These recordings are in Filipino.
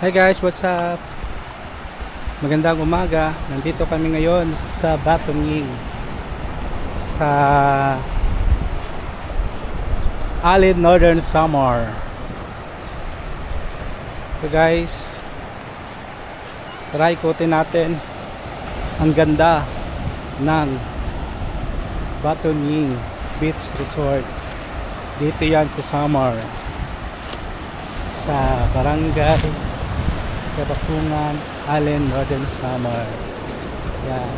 Hi guys, what's up? Magandang umaga. Nandito kami ngayon sa Batonging. Sa Alin Northern Samar. So guys, try ikutin natin ang ganda ng Batonging Beach Resort. Dito yan sa Samar. Sa Barangay Kabakungan, Allen, Northern Samar. Yan.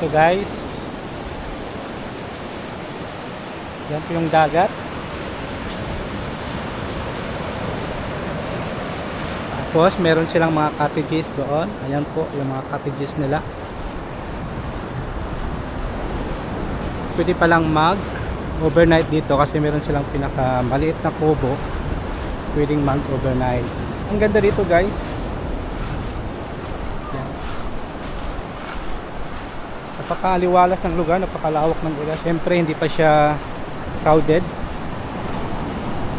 Ito guys. Yan po yung dagat. Tapos meron silang mga cottages doon. Ayan po yung mga cottages nila. Pwede palang mag overnight dito kasi meron silang pinaka maliit na kubo. Pwedeng mag overnight. Ang ganda dito guys. Yan. Napakaliwalas ng lugar, napakalawak ng lugar. Siyempre hindi pa siya crowded.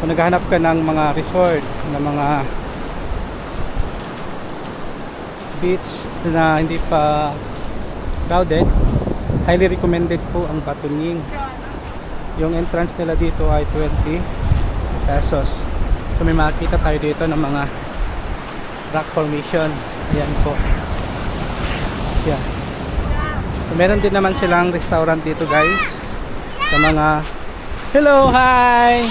Kung naghahanap ka ng mga resort, ng mga beach na hindi pa crowded, highly recommended po ang Batuning. Yung entrance nila dito ay 20 pesos. So may makikita tayo dito ng mga rock formation. Ayan po. Yan. So meron din naman silang restaurant dito guys. Sa mga Hello, hi!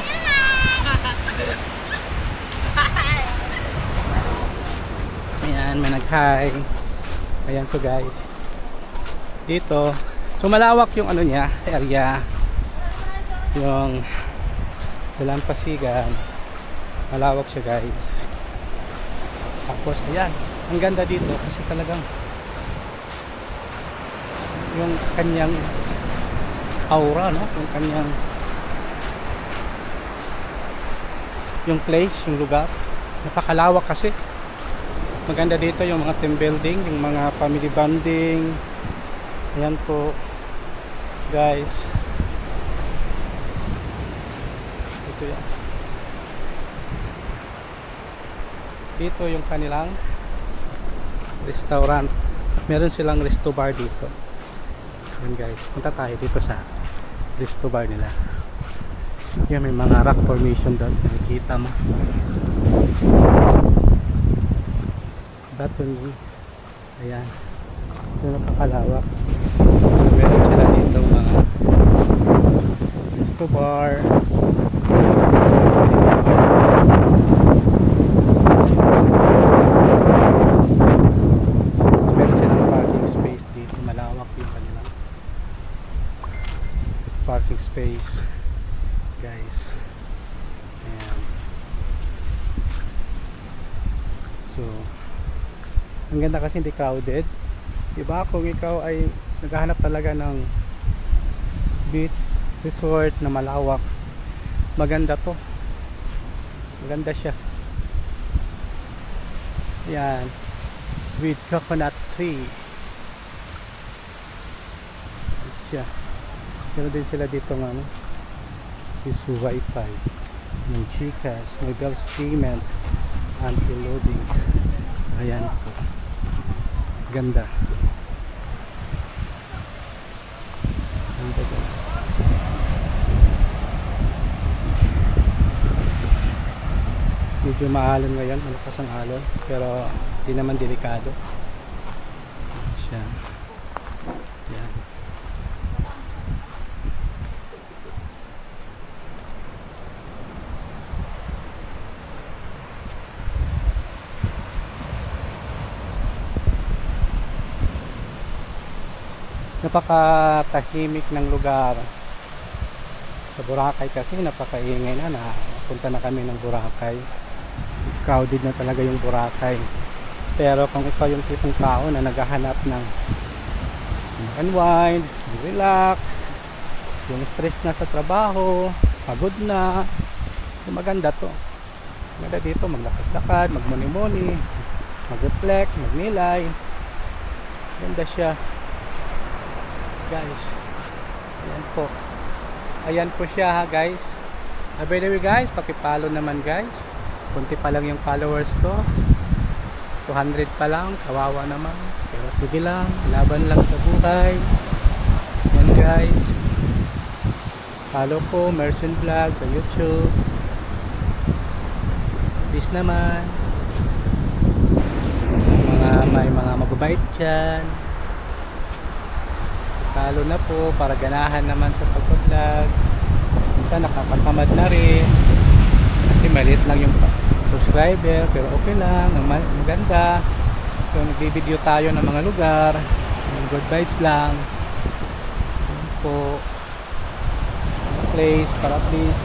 Ayan, may nag-hi. Ayan po guys. Dito, so malawak yung ano niya, area. Yung Dalampasigan. Malawak siya guys. Tapos ayan, ang ganda dito kasi talagang yung kanyang aura, no? Yung kanyang yung place, yung lugar. Napakalawak kasi. Maganda dito yung mga team building, yung mga family bonding. Ayan po. Guys. Ito yan. Dito yung kanilang restaurant. Meron silang resto bar dito. Yan guys. Punta tayo dito sa resto bar nila. Yan may mga rock formation doon. Nakikita mo. Baton. Ayan. Ito napakalawak. Meron sila dito mga resto bar. Meron silang parking space dito. Malawak yung kanilang parking space. Guys. Ayan. So, ang ganda kasi hindi crowded. Diba kung ikaw ay naghahanap talaga ng beach resort na malawak, maganda to. Maganda siya. Yan. With coconut tree. Siya. Meron din sila dito ng ano, is wifi ng may bills payment, anti-loading. Ayan po. Ganda. Ganda guys. Medyo maalon ngayon, malakas ang alon, pero di naman delikado. Ayan Siya. Yan. Napakatahimik ng lugar. Sa Boracay kasi napakaingay na. Napunta na kami ng Boracay. Crowded na talaga yung Boracay. Pero kung ikaw yung tipong tao na naghahanap ng unwind, relax yung stress na sa trabaho pagod na so maganda to. Maganda dito maglakad-lakad magmuni-muni mag-reflect, magnilay. Ganda siya guys ayan po ayan po siya ha guys ah, by the way guys pakipalo naman guys Kunti pa lang yung followers ko. 200 pa lang, kawawa naman. Pero sige lang, laban lang sa buhay. Yan guys. Follow ko, Merson Vlog sa YouTube. Please naman. Mga may mga mababait dyan. Follow na po para ganahan naman sa pagpa-vlog. Minsan nakakatamad na rin. Kasi maliit lang yung subscriber pero okay lang, ang ma- maganda. So nagbibideo tayo ng mga lugar. Good vibes lang. Yun po. Place para at least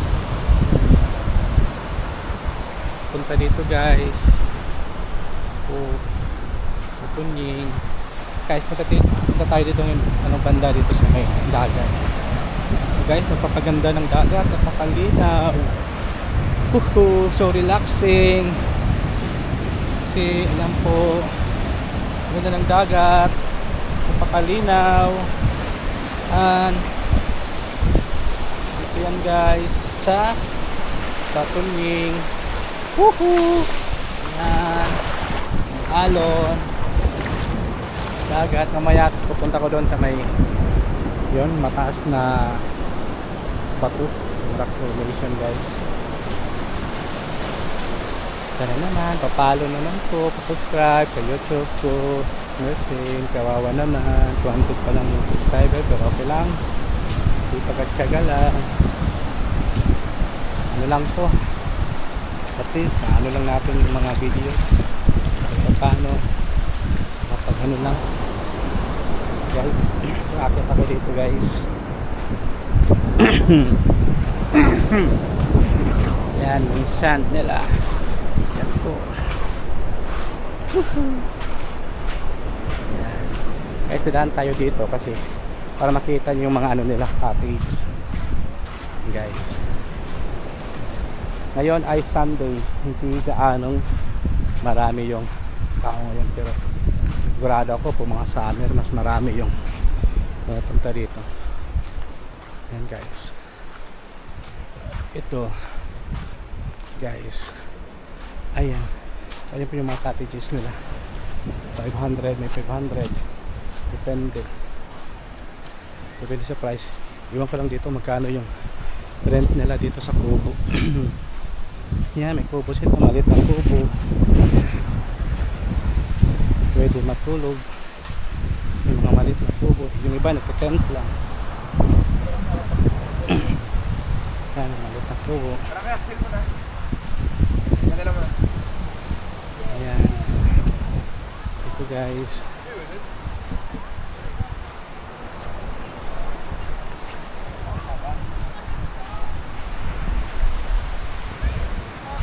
punta dito guys. Po. Pupunying. Guys, punta, ti- punta tayo dito ng anong banda dito sa may dagat. Guys, napakaganda ng dagat, napakalinaw. Woohoo, so relaxing. Kasi alam po, ganda ng dagat, napakalinaw. And ito yan guys sa Satunying. Woohoo! Yan. Alon. Dagat. Mamaya pupunta ko doon sa may yon mataas na bato. Rock formation guys. Sana naman, papalo naman po, subscribe sa YouTube ko. Nursing, kawawa naman. 200 pa lang yung subscriber, pero okay lang. At tiyaga lang. Ano lang po. At least, ano lang natin yung mga videos. Kahit paano. Kapag ano lang. Guys, akit ako dito guys. Yan, yung sand nila. Yan po. Yan. Kahit daan tayo dito kasi para makita niyo yung mga ano nila cottage. Guys. Ngayon ay Sunday. Hindi gaanong marami yung tao ngayon pero sigurado ako po mga summer mas marami yung pumunta dito. Yan guys. Ito guys. Ayan. Ayan po yung mga cottages nila. 500, may 500. Depende. Depende sa price. Iwan ko lang dito magkano yung rent nila dito sa kubo. Yan, may kubo sila. Malit na kubo. Pwede matulog. Yung mga malit na kubo. Yung iba nagka-tent lang. Yan, malit na kubo. Ayan. Ito guys.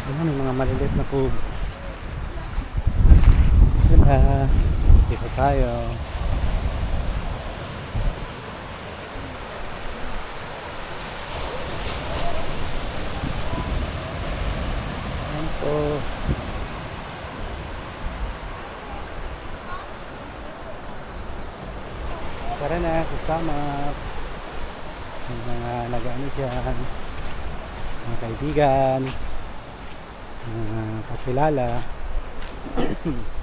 Ayan, may mga maliliit na po. Sila. Dito tayo. Ayan po. Tara na, kasama. Yung mga nag-ano dyan. Mga kaibigan. Mga kakilala.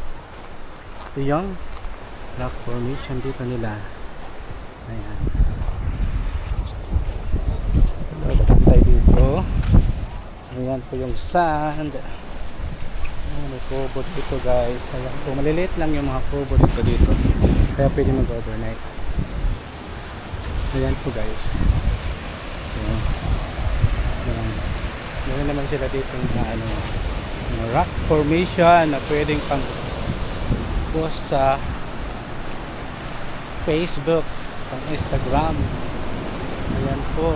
Ito yung rock formation dito nila. Ayan. Dapat tayo dito. Ayan po yung sand. Ayan, may kubo dito guys. Ayan po, maliliit lang yung mga kubo dito dito. Kaya pwede mag-overnight. Ayan po guys. Ayan. Meron naman sila dito na ano, rock formation na pwedeng pang post sa Facebook, pang Instagram. Ayan po.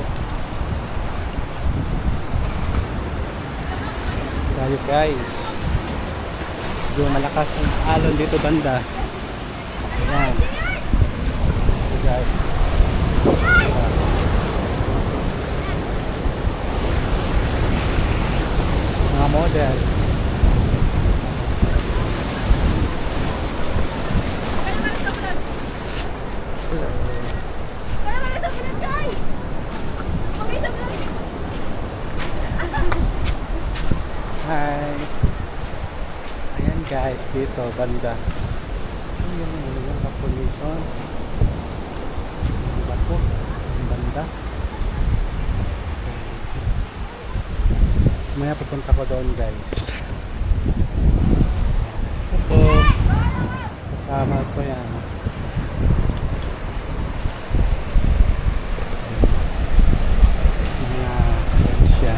Tayo guys. Medyo malakas ang alon dito banda. Ayan. Ito guys. Ayan. Mga model. Hello. Para mga sa vlog, guys! Hi. guys dito banda. Yung yung population? Yung bato? Yung banda? Maya pupunta ko doon guys. Ito kasama ko yan mga siya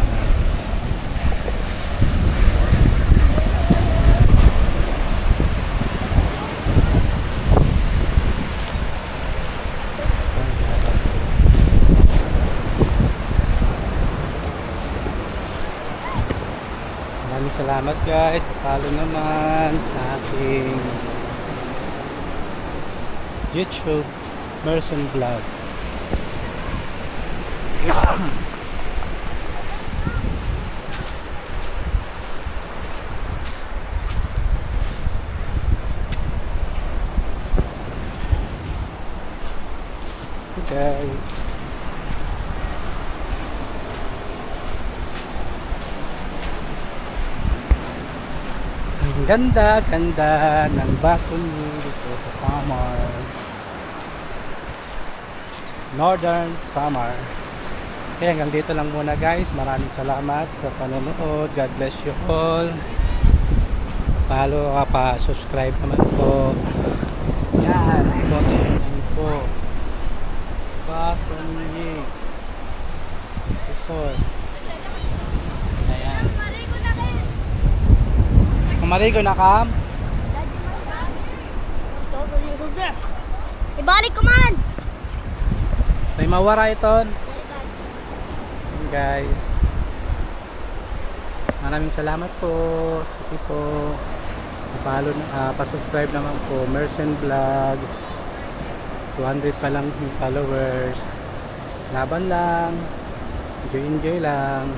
Maraming salamat guys. Follow naman sa aking YouTube Merson Vlog. Okay. Ang ganda, ganda ng balcony dito sa Samar. Northern Samar. Kaya hanggang dito lang muna guys. Maraming salamat sa panonood. God bless you all. Follow ka pa, subscribe naman po. Yan, ito yan po. Balcony. Resort. Ayan. Mamarigo na kam. Ibalik ko man! May mawara iton. Guys. Maraming salamat po. Sige po. Follow na, ah, pa-subscribe naman po. Merson Vlog. 200 pa lang yung followers. Laban lang. Enjoy enjoy lang.